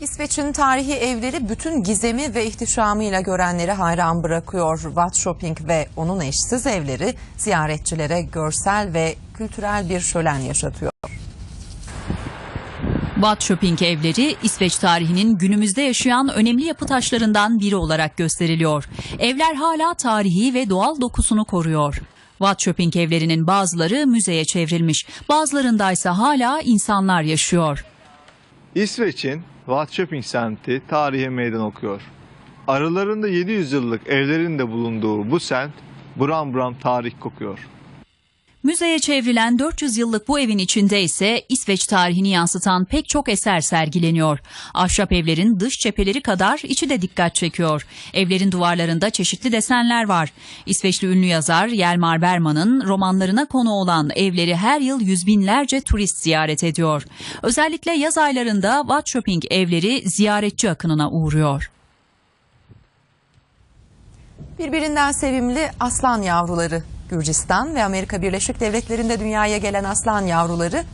İsveç'in tarihi evleri bütün gizemi ve ihtişamıyla görenleri hayran bırakıyor. Watt Shopping ve onun eşsiz evleri ziyaretçilere görsel ve kültürel bir şölen yaşatıyor. Watt Shopping evleri İsveç tarihinin günümüzde yaşayan önemli yapı taşlarından biri olarak gösteriliyor. Evler hala tarihi ve doğal dokusunu koruyor. Watt Shopping evlerinin bazıları müzeye çevrilmiş, bazılarındaysa hala insanlar yaşıyor. İsveç'in Watt Shopping semti tarihe meydan okuyor. Aralarında 700 yıllık evlerin de bulunduğu bu semt buram buram tarih kokuyor. Müzeye çevrilen 400 yıllık bu evin içinde ise İsveç tarihini yansıtan pek çok eser sergileniyor. Ahşap evlerin dış cepheleri kadar içi de dikkat çekiyor. Evlerin duvarlarında çeşitli desenler var. İsveçli ünlü yazar Yelmar Berman'ın romanlarına konu olan evleri her yıl yüz binlerce turist ziyaret ediyor. Özellikle yaz aylarında Watt Shopping evleri ziyaretçi akınına uğruyor. Birbirinden sevimli aslan yavruları. Gürcistan ve Amerika Birleşik Devletleri'nde dünyaya gelen aslan yavruları